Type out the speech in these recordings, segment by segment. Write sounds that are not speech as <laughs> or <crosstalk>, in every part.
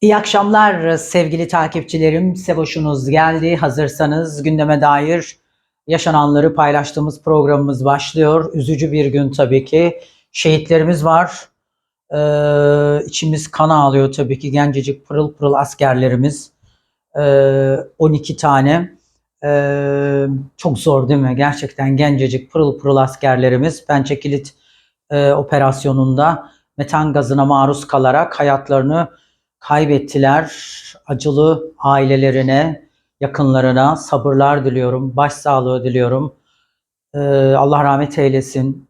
İyi akşamlar sevgili takipçilerim. Seboş'unuz geldi. Hazırsanız gündeme dair yaşananları paylaştığımız programımız başlıyor. Üzücü bir gün tabii ki. Şehitlerimiz var. Ee, içimiz kan ağlıyor tabii ki. Gencecik pırıl pırıl askerlerimiz. Ee, 12 tane. Ee, çok zor değil mi? Gerçekten gencecik pırıl pırıl askerlerimiz. Pençe Kilit e, operasyonunda metan gazına maruz kalarak hayatlarını kaybettiler. Acılı ailelerine, yakınlarına sabırlar diliyorum, başsağlığı diliyorum. Ee, Allah rahmet eylesin.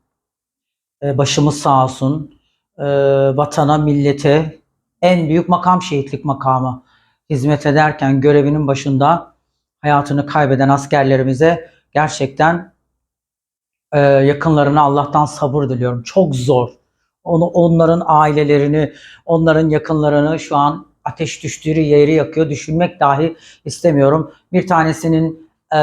Ee, başımız sağ olsun. Ee, vatana, millete en büyük makam şehitlik makamı. Hizmet ederken görevinin başında hayatını kaybeden askerlerimize gerçekten e, yakınlarına Allah'tan sabır diliyorum. Çok zor. Onu, onların ailelerini, onların yakınlarını şu an ateş düştüğü yeri yakıyor. Düşünmek dahi istemiyorum. Bir tanesinin e,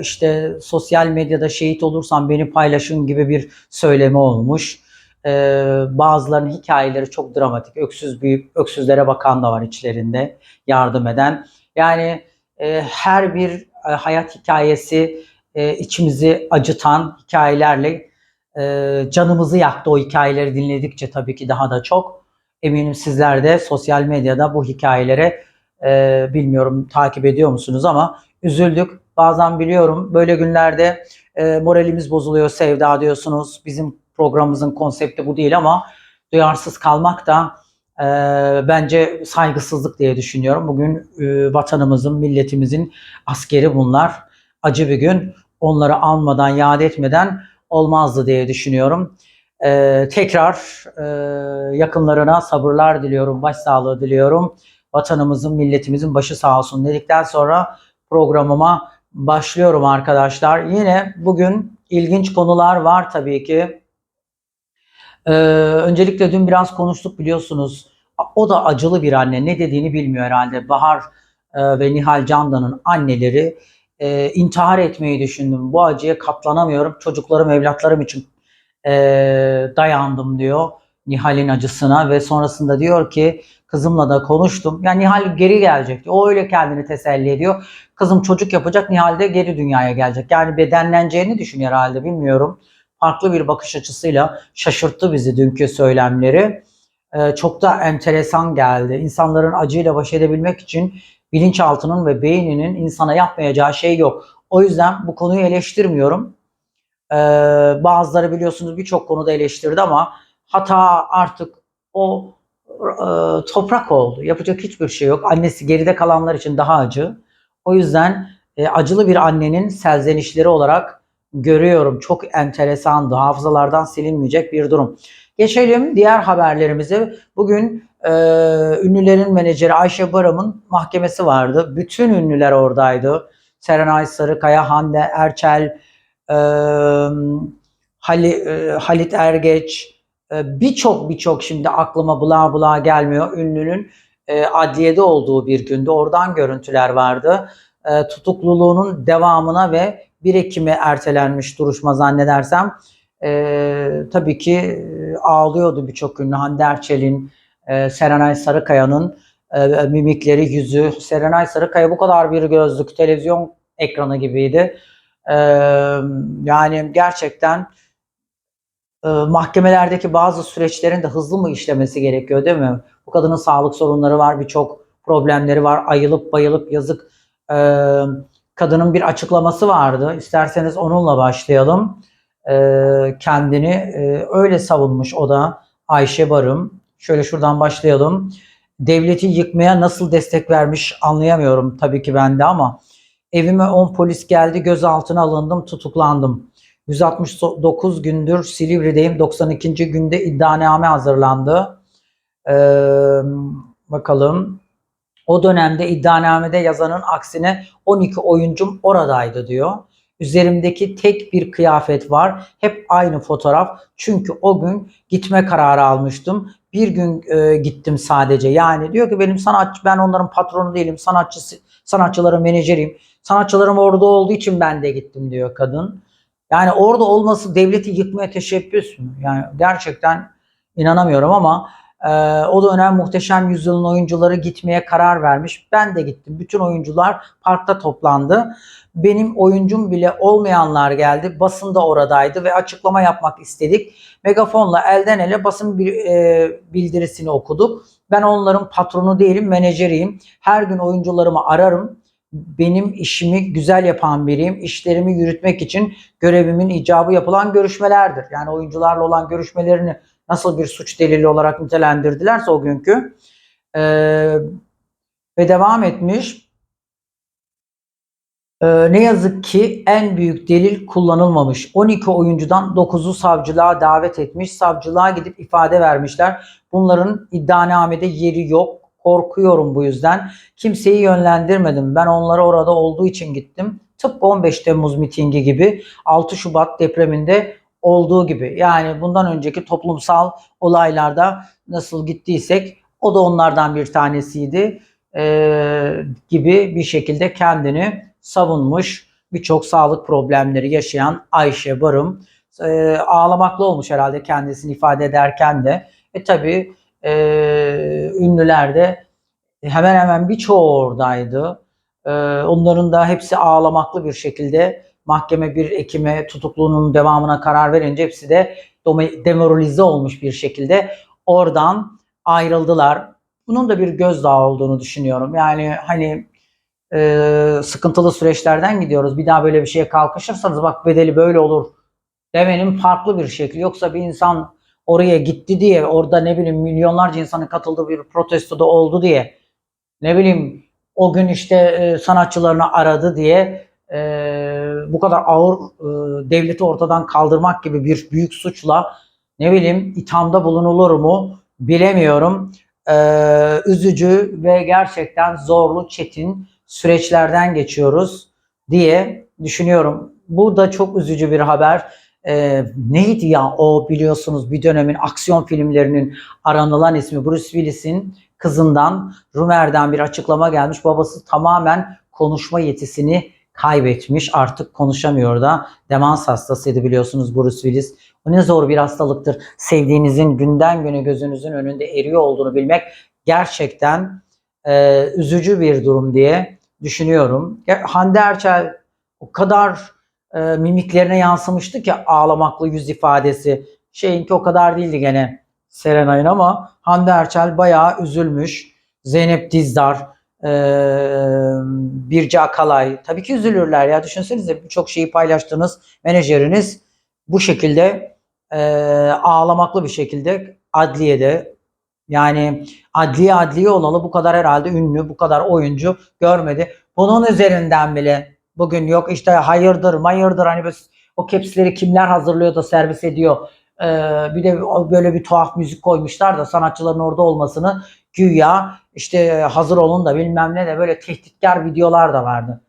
işte sosyal medyada şehit olursam beni paylaşın gibi bir söylemi olmuş. E, bazılarının hikayeleri çok dramatik. Öksüz büyük, öksüzlere bakan da var içlerinde yardım eden. Yani e, her bir e, hayat hikayesi e, içimizi acıtan hikayelerle e, canımızı yaktı o hikayeleri dinledikçe tabii ki daha da çok. Eminim sizler de sosyal medyada bu hikayeleri e, bilmiyorum takip ediyor musunuz ama üzüldük. Bazen biliyorum böyle günlerde e, moralimiz bozuluyor Sevda diyorsunuz. Bizim programımızın konsepti bu değil ama duyarsız kalmak da e, bence saygısızlık diye düşünüyorum. Bugün e, vatanımızın, milletimizin askeri bunlar. Acı bir gün. Onları almadan, yad etmeden olmazdı diye düşünüyorum. Ee, tekrar e, yakınlarına sabırlar diliyorum, başsağlığı diliyorum. Vatanımızın, milletimizin başı sağ olsun dedikten sonra programıma başlıyorum arkadaşlar. Yine bugün ilginç konular var tabii ki. Ee, öncelikle dün biraz konuştuk biliyorsunuz. O da acılı bir anne. Ne dediğini bilmiyor herhalde. Bahar e, ve Nihal Candan'ın anneleri e, intihar etmeyi düşündüm. Bu acıya katlanamıyorum. Çocuklarım, evlatlarım için e, dayandım diyor Nihal'in acısına ve sonrasında diyor ki kızımla da konuştum. Yani Nihal geri gelecek. O öyle kendini teselli ediyor. Kızım çocuk yapacak, Nihal de geri dünyaya gelecek. Yani bedenleneceğini düşünüyor herhalde bilmiyorum. Farklı bir bakış açısıyla şaşırttı bizi dünkü söylemleri. Ee, çok da enteresan geldi. İnsanların acıyla baş edebilmek için bilinçaltının ve beyninin insana yapmayacağı şey yok. O yüzden bu konuyu eleştirmiyorum. Ee, bazıları biliyorsunuz birçok konuda eleştirdi ama hata artık o e, toprak oldu. Yapacak hiçbir şey yok. Annesi geride kalanlar için daha acı. O yüzden e, acılı bir annenin selzenişleri olarak görüyorum. Çok enteresandı. Hafızalardan silinmeyecek bir durum. Geçelim diğer haberlerimize. Bugün e, ünlülerin menajeri Ayşe Baram'ın mahkemesi vardı. Bütün ünlüler oradaydı. Serenay Sarıkaya, Hande Erçel, e, Hali, e, Halit Ergeç, e, birçok birçok şimdi aklıma bula bula gelmiyor. Ünlünün e, adliyede olduğu bir günde oradan görüntüler vardı. E, tutukluluğunun devamına ve 1 Ekim'e ertelenmiş duruşma zannedersem. E, tabii ki e, ağlıyordu birçok ünlü. Hande Erçel'in, e, Serenay Sarıkaya'nın e, mimikleri, yüzü. Serenay Sarıkaya bu kadar bir gözlük, televizyon ekranı gibiydi. E, yani gerçekten e, mahkemelerdeki bazı süreçlerin de hızlı mı işlemesi gerekiyor değil mi? Bu kadının sağlık sorunları var, birçok problemleri var. Ayılıp bayılıp yazık. E, kadının bir açıklaması vardı. İsterseniz onunla başlayalım. Kendini öyle savunmuş o da Ayşe Barım. Şöyle şuradan başlayalım. Devleti yıkmaya nasıl destek vermiş anlayamıyorum tabii ki ben de ama evime 10 polis geldi gözaltına alındım tutuklandım. 169 gündür Silivri'deyim. 92. günde iddianame hazırlandı. Ee, bakalım. O dönemde iddianamede yazanın aksine 12 oyuncum oradaydı diyor. Üzerimdeki tek bir kıyafet var. Hep aynı fotoğraf. Çünkü o gün gitme kararı almıştım. Bir gün e, gittim sadece. Yani diyor ki benim sanatçı ben onların patronu değilim. Sanatçısı sanatçıların menajeriyim. Sanatçılarım orada olduğu için ben de gittim diyor kadın. Yani orada olması devleti yıkmaya teşebbüs mü? Yani gerçekten inanamıyorum ama Ee, o dönem Muhteşem Yüzyıl'ın oyuncuları gitmeye karar vermiş. Ben de gittim. Bütün oyuncular parkta toplandı. Benim oyuncum bile olmayanlar geldi. Basın da oradaydı ve açıklama yapmak istedik. Megafonla elden ele basın bir, e, bildirisini okuduk. Ben onların patronu değilim, menajeriyim. Her gün oyuncularımı ararım. Benim işimi güzel yapan biriyim. İşlerimi yürütmek için görevimin icabı yapılan görüşmelerdir. Yani oyuncularla olan görüşmelerini nasıl bir suç delili olarak nitelendirdilerse o günkü. Ee, ve devam etmiş. Ee, ne yazık ki en büyük delil kullanılmamış. 12 oyuncudan 9'u savcılığa davet etmiş. Savcılığa gidip ifade vermişler. Bunların iddianamede yeri yok. Korkuyorum bu yüzden. Kimseyi yönlendirmedim. Ben onlara orada olduğu için gittim. Tıpkı 15 Temmuz mitingi gibi 6 Şubat depreminde olduğu gibi. Yani bundan önceki toplumsal olaylarda nasıl gittiysek o da onlardan bir tanesiydi ee, gibi bir şekilde kendini savunmuş. Birçok sağlık problemleri yaşayan Ayşe Barım e, ağlamaklı olmuş herhalde kendisini ifade ederken de. E tabi e, ünlüler de hemen hemen birçoğu oradaydı. E, onların da hepsi ağlamaklı bir şekilde mahkeme 1 Ekim'e tutukluğunun devamına karar verince hepsi de demoralize olmuş bir şekilde oradan ayrıldılar. Bunun da bir gözdağı olduğunu düşünüyorum. Yani hani e, sıkıntılı süreçlerden gidiyoruz. Bir daha böyle bir şeye kalkışırsanız bak bedeli böyle olur demenin farklı bir şekli. Yoksa bir insan oraya gitti diye orada ne bileyim milyonlarca insanın katıldığı bir protestoda oldu diye ne bileyim o gün işte e, sanatçılarını aradı diye e, bu kadar ağır e, devleti ortadan kaldırmak gibi bir büyük suçla ne bileyim ithamda bulunulur mu bilemiyorum. E, üzücü ve gerçekten zorlu, çetin süreçlerden geçiyoruz diye düşünüyorum. Bu da çok üzücü bir haber. E, neydi ya o biliyorsunuz bir dönemin aksiyon filmlerinin aranılan ismi Bruce Willis'in kızından Rumer'den bir açıklama gelmiş. Babası tamamen konuşma yetisini kaybetmiş. Artık konuşamıyor da. Demans hastasıydı biliyorsunuz Bruce Willis. O ne zor bir hastalıktır. Sevdiğinizin günden güne gözünüzün önünde eriyor olduğunu bilmek gerçekten e, üzücü bir durum diye düşünüyorum. Hande Erçel o kadar e, mimiklerine yansımıştı ki ağlamaklı yüz ifadesi. Şeyinki o kadar değildi gene Serenay'ın ama Hande Erçel bayağı üzülmüş. Zeynep Dizdar, Birce Akalay. Tabii ki üzülürler ya. Düşünsenize birçok şeyi paylaştığınız menajeriniz bu şekilde e, ağlamaklı bir şekilde adliyede yani adliye adliye olalı bu kadar herhalde ünlü, bu kadar oyuncu görmedi. Bunun üzerinden bile bugün yok işte hayırdır mayırdır hani biz o kepsleri kimler hazırlıyor da servis ediyor. Ee, bir de böyle bir tuhaf müzik koymuşlar da sanatçıların orada olmasını güya işte hazır olun da bilmem ne de böyle tehditkar videolar da vardı.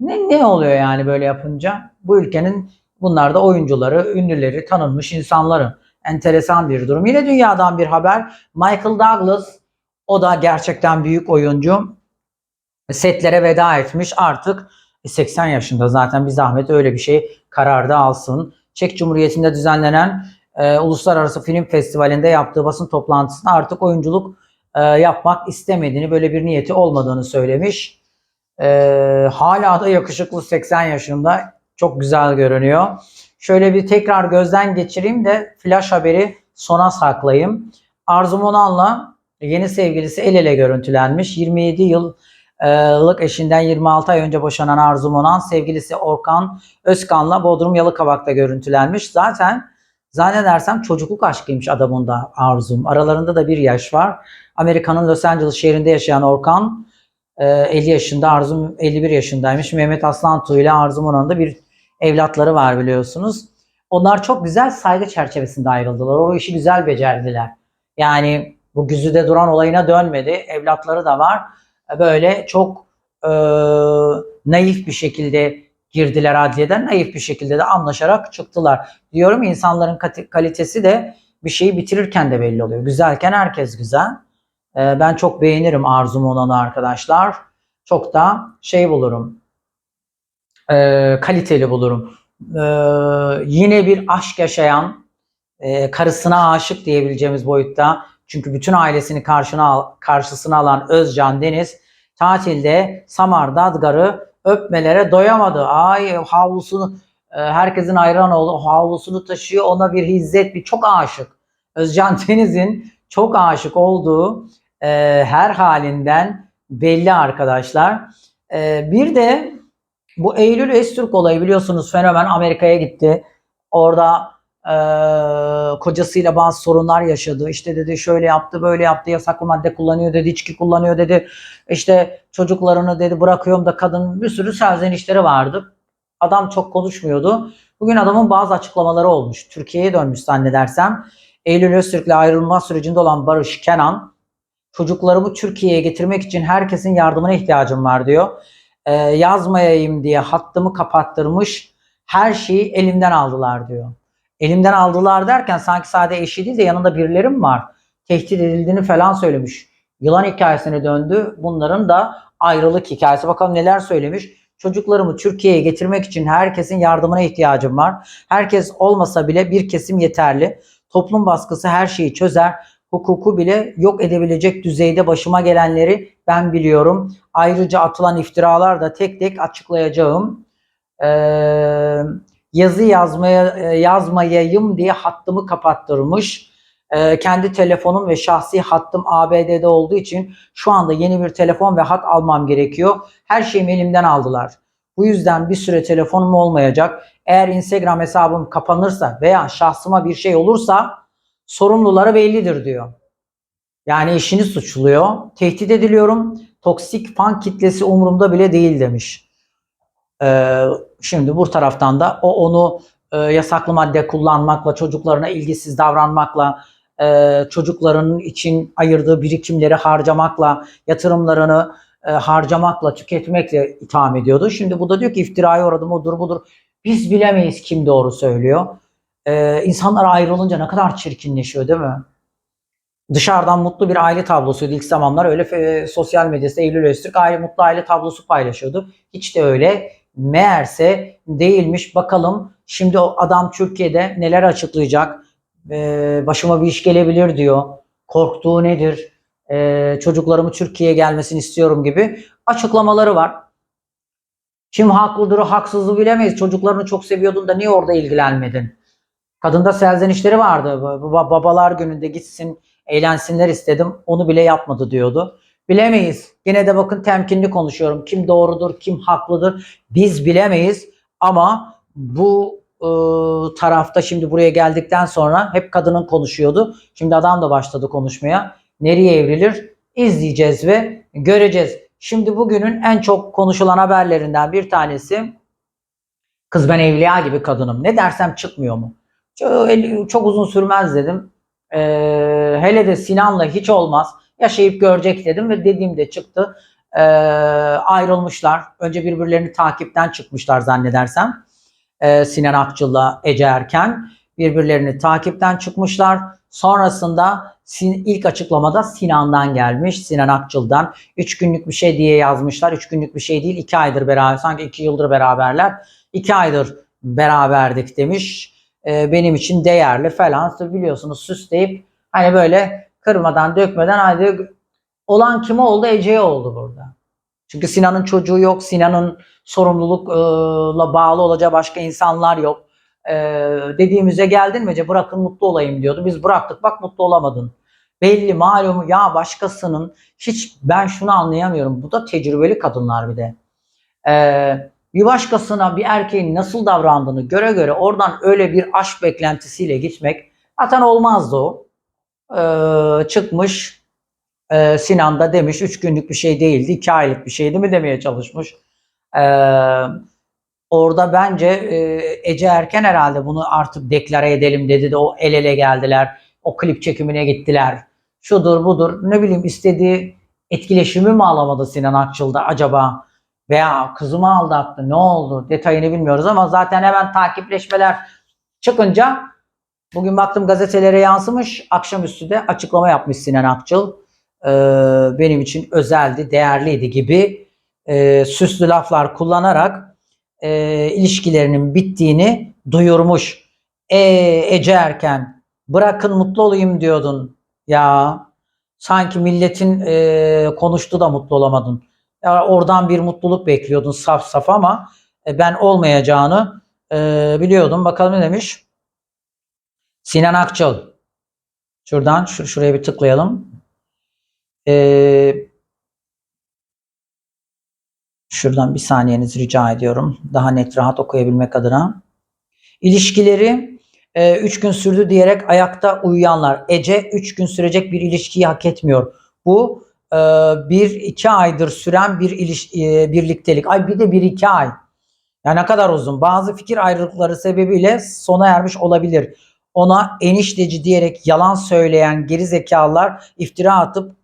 Ne, ne oluyor yani böyle yapınca? Bu ülkenin bunlar da oyuncuları, ünlüleri, tanınmış insanları. Enteresan bir durum. Yine dünyadan bir haber. Michael Douglas o da gerçekten büyük oyuncu. Setlere veda etmiş artık 80 yaşında zaten bir zahmet öyle bir şey kararda alsın. Çek Cumhuriyeti'nde düzenlenen e, Uluslararası Film Festivali'nde yaptığı basın toplantısında artık oyunculuk e, yapmak istemediğini, böyle bir niyeti olmadığını söylemiş. E, hala da yakışıklı 80 yaşında. Çok güzel görünüyor. Şöyle bir tekrar gözden geçireyim de flash haberi sona saklayayım. Arzu Monan'la yeni sevgilisi el ele görüntülenmiş. 27 yıllık eşinden 26 ay önce boşanan Arzu Monan sevgilisi Orkan Özkan'la Bodrum Yalıkavak'ta görüntülenmiş. Zaten zannedersem çocukluk aşkıymış adamın da Arzum. Aralarında da bir yaş var. Amerika'nın Los Angeles şehrinde yaşayan Orkan 50 yaşında, Arzum 51 yaşındaymış. Mehmet Aslantuğ ile Arzu Monan'ın da bir evlatları var biliyorsunuz. Onlar çok güzel saygı çerçevesinde ayrıldılar. O işi güzel becerdiler. Yani bu güzide duran olayına dönmedi. Evlatları da var. Böyle çok e, naif bir şekilde girdiler adliyeden. Naif bir şekilde de anlaşarak çıktılar. Diyorum insanların kalitesi de bir şeyi bitirirken de belli oluyor. Güzelken herkes güzel. E, ben çok beğenirim Arzum olanı arkadaşlar. Çok da şey bulurum e, kaliteli bulurum. E, yine bir aşk yaşayan, e, karısına aşık diyebileceğimiz boyutta Çünkü bütün ailesini karşına karşısına alan Özcan Deniz tatilde Samar Dadgar'ı öpmelere doyamadı. Ay havlusunu e, herkesin hayran olduğu havlusunu taşıyor. Ona bir hizzet bir çok aşık. Özcan <laughs> Deniz'in çok aşık olduğu e, her halinden belli arkadaşlar. E, bir de bu Eylül Öztürk olayı biliyorsunuz fenomen Amerika'ya gitti. Orada e, kocasıyla bazı sorunlar yaşadı. İşte dedi şöyle yaptı, böyle yaptı, yasaklı madde kullanıyor dedi, içki kullanıyor dedi. İşte çocuklarını dedi bırakıyorum da kadın bir sürü serzenişleri vardı. Adam çok konuşmuyordu. Bugün adamın bazı açıklamaları olmuş. Türkiye'ye dönmüş zannedersem. Eylül Öztürk'le ayrılma sürecinde olan Barış Kenan çocuklarımı Türkiye'ye getirmek için herkesin yardımına ihtiyacım var diyor. Ee, yazmayayım diye hattımı kapattırmış. Her şeyi elimden aldılar diyor. Elimden aldılar derken sanki sadece eşi değil de yanında birileri mi var? Tehdit edildiğini falan söylemiş. Yılan hikayesine döndü. Bunların da ayrılık hikayesi. Bakalım neler söylemiş. Çocuklarımı Türkiye'ye getirmek için herkesin yardımına ihtiyacım var. Herkes olmasa bile bir kesim yeterli. Toplum baskısı her şeyi çözer. Hukuku bile yok edebilecek düzeyde başıma gelenleri ben biliyorum. Ayrıca atılan iftiralar da tek tek açıklayacağım. Ee, yazı yazmaya e, yazmayayım diye hattımı kapattırmış. Ee, kendi telefonum ve şahsi hattım ABD'de olduğu için şu anda yeni bir telefon ve hat almam gerekiyor. Her şeyimi elimden aldılar. Bu yüzden bir süre telefonum olmayacak. Eğer Instagram hesabım kapanırsa veya şahsıma bir şey olursa sorumluları bellidir diyor. Yani eşini suçluyor. Tehdit ediliyorum. Toksik fan kitlesi umurumda bile değil demiş. Ee, şimdi bu taraftan da o onu e, yasaklı madde kullanmakla, çocuklarına ilgisiz davranmakla, e, çocuklarının için ayırdığı birikimleri harcamakla, yatırımlarını e, harcamakla, tüketmekle itham ediyordu. Şimdi bu da diyor ki iftiraya uğradım, odur budur. Biz bilemeyiz kim doğru söylüyor. Ee, insanlar ayrılınca ne kadar çirkinleşiyor değil mi? Dışarıdan mutlu bir aile tablosuydu ilk zamanlar. Öyle sosyal medyada Eylül Öztürk aile, mutlu aile tablosu paylaşıyordu. Hiç de öyle meğerse değilmiş. Bakalım şimdi o adam Türkiye'de neler açıklayacak? Ee, başıma bir iş gelebilir diyor. Korktuğu nedir? Ee, çocuklarımı Türkiye'ye gelmesini istiyorum gibi açıklamaları var. Kim haklıdır, haksızı bilemeyiz. Çocuklarını çok seviyordun da niye orada ilgilenmedin? Kadında serzenişleri vardı. Ba- Babalar gününde gitsin, eğlensinler istedim. Onu bile yapmadı diyordu. Bilemeyiz. Yine de bakın temkinli konuşuyorum. Kim doğrudur, kim haklıdır biz bilemeyiz. Ama bu e, tarafta şimdi buraya geldikten sonra hep kadının konuşuyordu. Şimdi adam da başladı konuşmaya. Nereye evrilir? İzleyeceğiz ve göreceğiz. Şimdi bugünün en çok konuşulan haberlerinden bir tanesi kız ben evliya gibi kadınım. Ne dersem çıkmıyor mu? Çok, çok uzun sürmez dedim. Ee, hele de Sinan'la hiç olmaz. Yaşayıp görecek dedim ve dediğimde çıktı. Ee, ayrılmışlar. Önce birbirlerini takipten çıkmışlar zannedersem. Ee, Sinan Akçıl'la Ece Erken. Birbirlerini takipten çıkmışlar. Sonrasında ilk açıklamada Sinan'dan gelmiş. Sinan Akçıl'dan. Üç günlük bir şey diye yazmışlar. Üç günlük bir şey değil. iki aydır beraber. Sanki iki yıldır beraberler. İki aydır beraberdik demiş. Ee, benim için değerli falan. Biliyorsunuz süsleyip hani böyle kırmadan dökmeden hadi olan kime oldu? Ece'ye oldu burada. Çünkü Sinan'ın çocuğu yok. Sinan'ın sorumlulukla bağlı olacağı başka insanlar yok. Ee, dediğimize geldin mi Ece bırakın mutlu olayım diyordu. Biz bıraktık bak mutlu olamadın. Belli malum ya başkasının hiç ben şunu anlayamıyorum. Bu da tecrübeli kadınlar bir de. Ee, bir başkasına bir erkeğin nasıl davrandığını göre göre oradan öyle bir aşk beklentisiyle gitmek zaten olmazdı o. Ee, çıkmış e, Sinan da demiş 3 günlük bir şey değildi 2 aylık bir şeydi mi demeye çalışmış. Ee, orada bence e, Ece Erken herhalde bunu artık deklare edelim dedi de o el ele geldiler. O klip çekimine gittiler. Şudur budur ne bileyim istediği etkileşimi mi alamadı Sinan Akçıl'da acaba? Veya kızımı aldattı ne oldu detayını bilmiyoruz ama zaten hemen takipleşmeler çıkınca bugün baktım gazetelere yansımış akşamüstü de açıklama yapmış Sinan Akçıl. Ee, benim için özeldi, değerliydi gibi e, süslü laflar kullanarak e, ilişkilerinin bittiğini duyurmuş. E, Ece Erken bırakın mutlu olayım diyordun. Ya sanki milletin e, konuştu da mutlu olamadın. Ya oradan bir mutluluk bekliyordun saf saf ama e, ben olmayacağını e, biliyordum. Bakalım ne demiş? Sinan Akçıl. Şuradan şur şuraya bir tıklayalım. E, şuradan bir saniyenizi rica ediyorum. Daha net rahat okuyabilmek adına. İlişkileri 3 gün sürdü diyerek ayakta uyuyanlar. Ece 3 gün sürecek bir ilişkiyi hak etmiyor. Bu 1-2 aydır süren bir iliş, e, birliktelik. Ay bir de 1-2 ay. Ya ne kadar uzun. Bazı fikir ayrılıkları sebebiyle sona ermiş olabilir. Ona enişteci diyerek yalan söyleyen geri zekalılar iftira atıp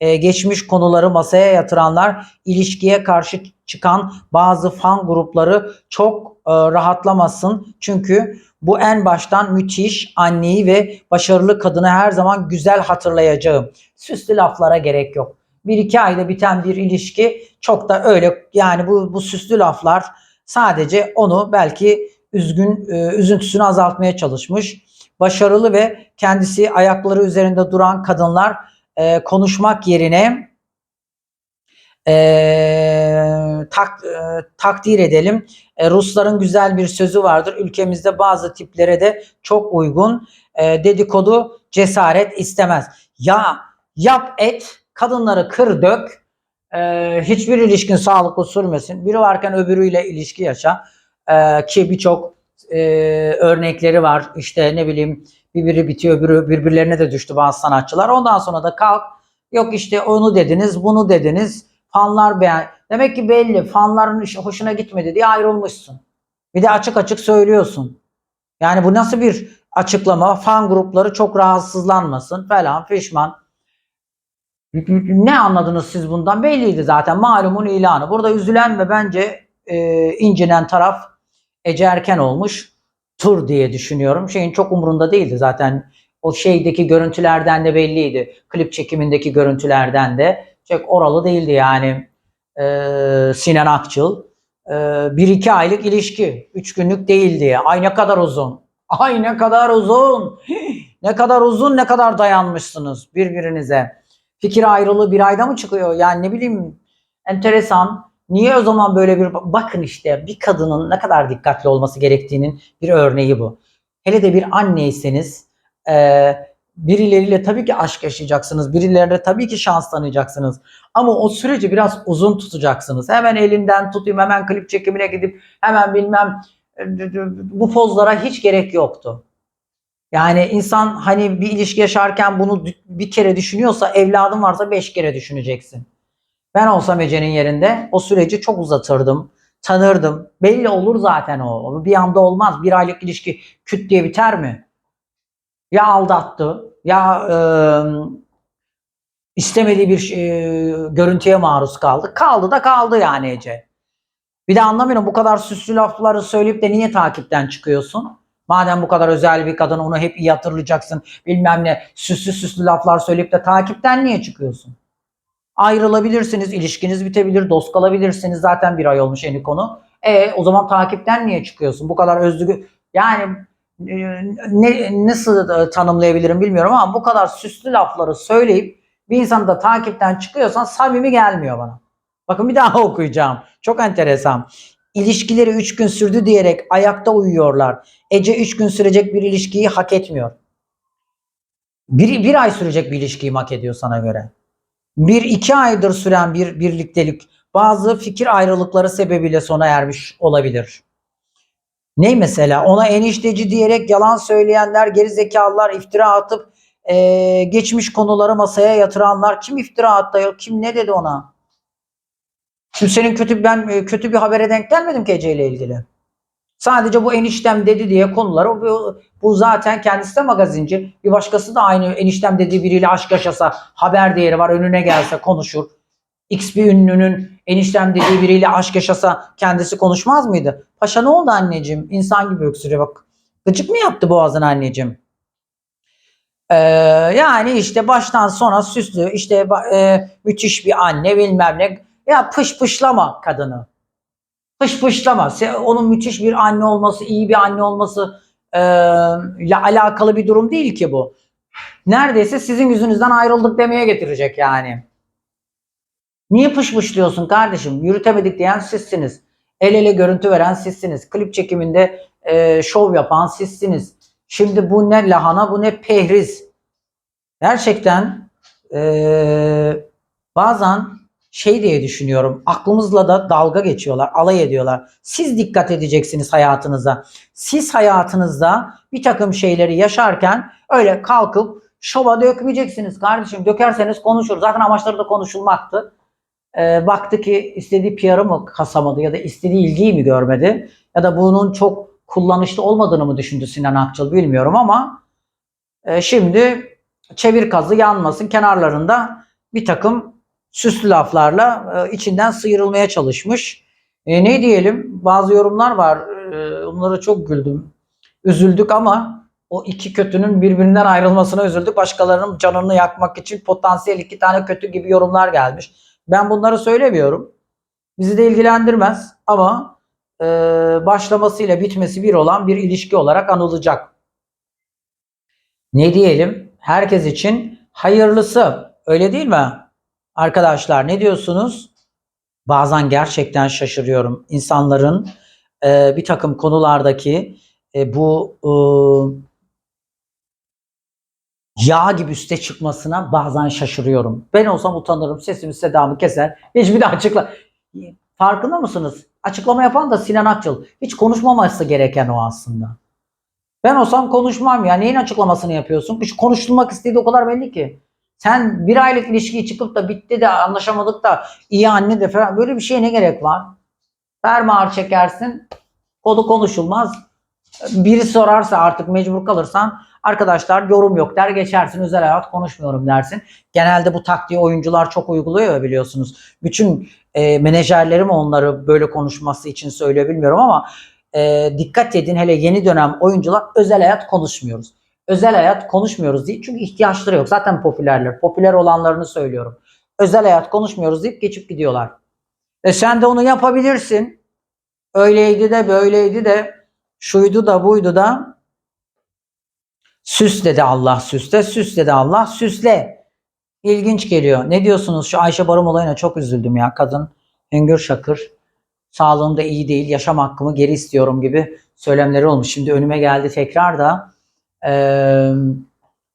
e, geçmiş konuları masaya yatıranlar, ilişkiye karşı çıkan bazı fan grupları çok e, rahatlamasın. Çünkü bu en baştan müthiş anneyi ve başarılı kadını her zaman güzel hatırlayacağım. Süslü laflara gerek yok. Bir iki ayda biten bir ilişki çok da öyle yani bu, bu süslü laflar sadece onu belki üzgün e, üzüntüsünü azaltmaya çalışmış. Başarılı ve kendisi ayakları üzerinde duran kadınlar e, konuşmak yerine e, tak, e, takdir edelim. E, Rusların güzel bir sözü vardır. Ülkemizde bazı tiplere de çok uygun. E, dedikodu cesaret istemez. Ya yap et, kadınları kır dök. E, hiçbir ilişkin sağlıklı sürmesin. Biri varken öbürüyle ilişki yaşa. E, ki birçok e, örnekleri var. İşte ne bileyim Birbiri bitiyor, öbürü birbirlerine de düştü bazı sanatçılar. Ondan sonra da kalk yok işte onu dediniz, bunu dediniz. Fanlar beğen. Demek ki belli. Fanların hoşuna gitmedi diye ayrılmışsın. Bir de açık açık söylüyorsun. Yani bu nasıl bir açıklama? Fan grupları çok rahatsızlanmasın falan fişman. Ne anladınız siz bundan? Belliydi zaten malumun ilanı. Burada üzülen ve bence e, incinen taraf Ece Erken olmuş tur diye düşünüyorum. Şeyin çok umurunda değildi zaten. O şeydeki görüntülerden de belliydi. Klip çekimindeki görüntülerden de. Çok oralı değildi yani. Ee, Sinan Akçıl. Ee, bir iki aylık ilişki. Üç günlük değil diye. Ay ne kadar uzun. Ay ne kadar uzun. ne kadar uzun ne kadar dayanmışsınız birbirinize. Fikir ayrılığı bir ayda mı çıkıyor? Yani ne bileyim enteresan. Niye o zaman böyle bir bakın işte bir kadının ne kadar dikkatli olması gerektiğinin bir örneği bu. Hele de bir anneyseniz e, birileriyle tabii ki aşk yaşayacaksınız. Birileriyle tabii ki şans tanıyacaksınız. Ama o süreci biraz uzun tutacaksınız. Hemen elinden tutayım, hemen klip çekimine gidip hemen bilmem bu pozlara hiç gerek yoktu. Yani insan hani bir ilişki yaşarken bunu bir kere düşünüyorsa evladın varsa beş kere düşüneceksin. Ben olsam Ece'nin yerinde o süreci çok uzatırdım. Tanırdım. Belli olur zaten o. Bir anda olmaz. Bir aylık ilişki küt diye biter mi? Ya aldattı ya e, istemediği bir e, görüntüye maruz kaldı. Kaldı da kaldı yani Ece. Bir de anlamıyorum bu kadar süslü lafları söyleyip de niye takipten çıkıyorsun? Madem bu kadar özel bir kadın onu hep iyi hatırlayacaksın bilmem ne süslü süslü laflar söyleyip de takipten niye çıkıyorsun? Ayrılabilirsiniz, ilişkiniz bitebilir, dost kalabilirsiniz. Zaten bir ay olmuş eni konu. E o zaman takipten niye çıkıyorsun? Bu kadar özgü yani e, ne, nasıl tanımlayabilirim bilmiyorum ama bu kadar süslü lafları söyleyip bir insan da takipten çıkıyorsan samimi gelmiyor bana. Bakın bir daha <laughs> okuyacağım. Çok enteresan. İlişkileri 3 gün sürdü diyerek ayakta uyuyorlar. Ece 3 gün sürecek bir ilişkiyi hak etmiyor. Bir, bir ay sürecek bir ilişkiyi hak ediyor sana göre bir iki aydır süren bir birliktelik bazı fikir ayrılıkları sebebiyle sona ermiş olabilir. Ne mesela? Ona enişteci diyerek yalan söyleyenler, gerizekalılar, iftira atıp e, geçmiş konuları masaya yatıranlar kim iftira attı? Kim ne dedi ona? Kimsenin kötü ben kötü bir habere denk gelmedim ki Ece ile ilgili. Sadece bu eniştem dedi diye konuları bu, bu zaten kendisi de magazinci. Bir başkası da aynı eniştem dediği biriyle aşk yaşasa haber değeri var önüne gelse konuşur. X bir ünlünün eniştem dediği biriyle aşk yaşasa kendisi konuşmaz mıydı? Paşa ne oldu anneciğim? İnsan gibi öksürüyor bak. Gıcık mı yaptı boğazın anneciğim? Ee, yani işte baştan sona süslü işte e, müthiş bir anne bilmem ne. Ya pış pışlama kadını pışlama. Onun müthiş bir anne olması, iyi bir anne olması e, ile alakalı bir durum değil ki bu. neredeyse sizin yüzünüzden ayrıldık demeye getirecek yani. Niye pışpışlıyorsun kardeşim? Yürütemedik diyen sizsiniz. El ele görüntü veren sizsiniz. Klip çekiminde e, şov yapan sizsiniz. Şimdi bu ne lahana bu ne pehriz. Gerçekten e, bazen şey diye düşünüyorum. Aklımızla da dalga geçiyorlar, alay ediyorlar. Siz dikkat edeceksiniz hayatınıza. Siz hayatınızda bir takım şeyleri yaşarken öyle kalkıp şova dökmeyeceksiniz kardeşim. Dökerseniz konuşur. Zaten amaçları da konuşulmaktı. Ee, baktı ki istediği PR'ı mı kasamadı ya da istediği ilgiyi mi görmedi ya da bunun çok kullanışlı olmadığını mı düşündü Sinan Akçıl bilmiyorum ama e, şimdi çevir kazı yanmasın kenarlarında bir takım süslü laflarla e, içinden sıyrılmaya çalışmış. E, ne diyelim bazı yorumlar var e, onlara çok güldüm üzüldük ama o iki kötünün birbirinden ayrılmasına üzüldük. Başkalarının canını yakmak için potansiyel iki tane kötü gibi yorumlar gelmiş. Ben bunları söylemiyorum. Bizi de ilgilendirmez ama e, başlamasıyla bitmesi bir olan bir ilişki olarak anılacak. Ne diyelim? Herkes için hayırlısı. Öyle değil mi? Arkadaşlar ne diyorsunuz? Bazen gerçekten şaşırıyorum. İnsanların e, bir takım konulardaki e, bu e, yağ gibi üste çıkmasına bazen şaşırıyorum. Ben olsam utanırım. Sesimi sedamı keser. Hiçbir de açıkla. Farkında mısınız? Açıklama yapan da Sinan Akçıl. Hiç konuşmaması gereken o aslında. Ben olsam konuşmam ya. Neyin açıklamasını yapıyorsun? Hiç konuşulmak istediği o kadar belli ki. Sen bir aylık ilişkiyi çıkıp da bitti de anlaşamadık da iyi anne de falan böyle bir şeye ne gerek var? Fermuar çekersin. Kodu konuşulmaz. Biri sorarsa artık mecbur kalırsan arkadaşlar yorum yok der geçersin özel hayat konuşmuyorum dersin. Genelde bu taktiği oyuncular çok uyguluyor biliyorsunuz. Bütün e, menajerlerim onları böyle konuşması için söylüyor bilmiyorum ama e, dikkat edin hele yeni dönem oyuncular özel hayat konuşmuyoruz. Özel hayat konuşmuyoruz deyip çünkü ihtiyaçları yok. Zaten popülerler. Popüler olanlarını söylüyorum. Özel hayat konuşmuyoruz deyip geçip gidiyorlar. E sen de onu yapabilirsin. Öyleydi de böyleydi de şuydu da buydu da süs dedi Allah süsle, süs dedi Allah süsle. İlginç geliyor. Ne diyorsunuz? Şu Ayşe Barım olayına çok üzüldüm ya. Kadın hüngür şakır. Sağlığım da iyi değil. Yaşam hakkımı geri istiyorum gibi söylemleri olmuş. Şimdi önüme geldi tekrar da e,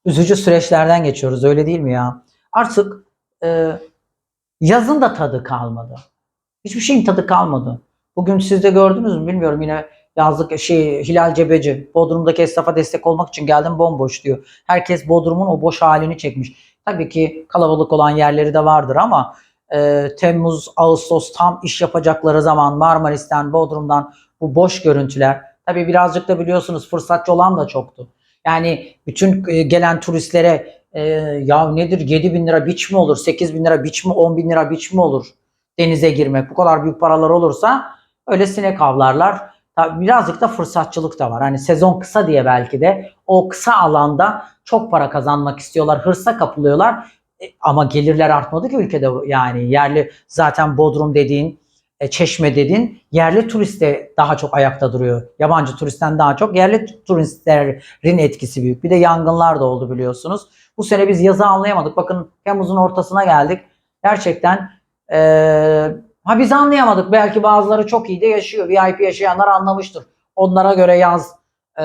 üzücü süreçlerden geçiyoruz. Öyle değil mi ya? Artık e, yazın da tadı kalmadı. Hiçbir şeyin tadı kalmadı. Bugün siz de gördünüz mü bilmiyorum yine yazlık şey Hilal Cebeci Bodrum'daki esnafa destek olmak için geldim bomboş diyor. Herkes Bodrum'un o boş halini çekmiş. Tabii ki kalabalık olan yerleri de vardır ama e, Temmuz, Ağustos tam iş yapacakları zaman Marmaris'ten, Bodrum'dan bu boş görüntüler. Tabii birazcık da biliyorsunuz fırsatçı olan da çoktu. Yani bütün e, gelen turistlere e, ya nedir 7 bin lira biç mi olur, 8 bin lira biç mi, 10 bin lira biç mi olur denize girmek. Bu kadar büyük paralar olursa öyle sinek avlarlar. Birazcık da fırsatçılık da var. Hani sezon kısa diye belki de o kısa alanda çok para kazanmak istiyorlar. Hırsa kapılıyorlar. E, ama gelirler artmadı ki ülkede yani yerli zaten Bodrum dediğin Çeşme dediğin yerli turist de daha çok ayakta duruyor. Yabancı turistten daha çok yerli turistlerin etkisi büyük. Bir de yangınlar da oldu biliyorsunuz. Bu sene biz yazı anlayamadık. Bakın Temmuz'un ortasına geldik. Gerçekten e, ha biz anlayamadık. Belki bazıları çok iyi de yaşıyor. VIP yaşayanlar anlamıştır. Onlara göre yaz e,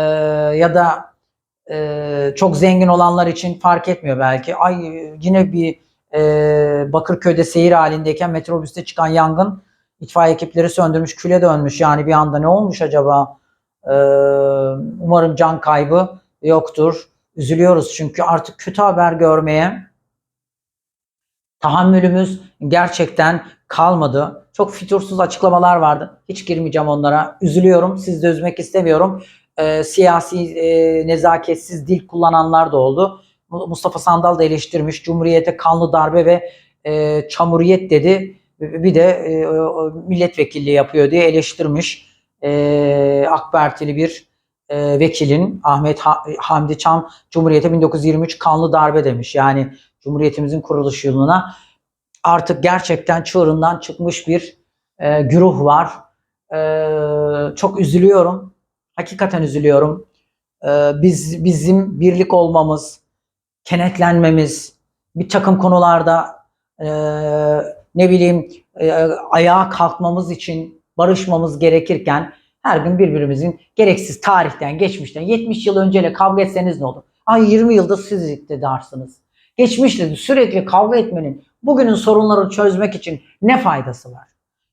ya da e, çok zengin olanlar için fark etmiyor belki. Ay yine bir e, Bakırköy'de seyir halindeyken metrobüste çıkan yangın itfaiye ekipleri söndürmüş, küle dönmüş. Yani bir anda ne olmuş acaba? Ee, umarım can kaybı yoktur. Üzülüyoruz çünkü artık kötü haber görmeye tahammülümüz gerçekten kalmadı. Çok fütursuz açıklamalar vardı. Hiç girmeyeceğim onlara. Üzülüyorum. Siz de üzmek istemiyorum. Ee, siyasi e, nezaketsiz dil kullananlar da oldu. Mustafa Sandal da eleştirmiş. Cumhuriyete kanlı darbe ve e, çamuriyet dedi bir de e, milletvekilliği yapıyor diye eleştirmiş. E, AK Partili bir e, vekilin Ahmet ha Hamdi Çam Cumhuriyete 1923 kanlı darbe demiş. Yani Cumhuriyetimizin kuruluş yılına artık gerçekten çığırından çıkmış bir e, güruh var. E, çok üzülüyorum. Hakikaten üzülüyorum. E, biz bizim birlik olmamız, kenetlenmemiz, bir takım konularda e, ne bileyim e, ayağa kalkmamız için barışmamız gerekirken her gün birbirimizin gereksiz tarihten, geçmişten 70 yıl önceyle kavga etseniz ne olur? Ay 20 yılda siz iktidarsınız. Geçmişte sürekli kavga etmenin bugünün sorunları çözmek için ne faydası var?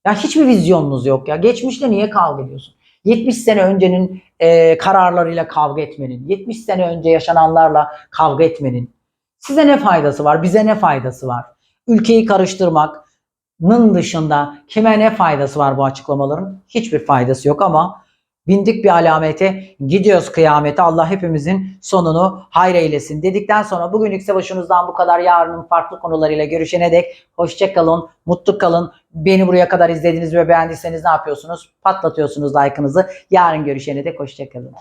Ya hiçbir vizyonunuz yok ya. Geçmişte niye kavga ediyorsun? 70 sene öncenin e, kararlarıyla kavga etmenin, 70 sene önce yaşananlarla kavga etmenin size ne faydası var? Bize ne faydası var? Ülkeyi karıştırmanın dışında kime ne faydası var bu açıklamaların? Hiçbir faydası yok ama bindik bir alamete gidiyoruz kıyamete. Allah hepimizin sonunu hayır eylesin dedikten sonra bugünlük savaşınızdan bu kadar yarının farklı konularıyla görüşene dek hoşça kalın, mutlu kalın. Beni buraya kadar izlediniz ve beğendiyseniz ne yapıyorsunuz? Patlatıyorsunuz like'ınızı. Yarın görüşene dek hoşça kalın.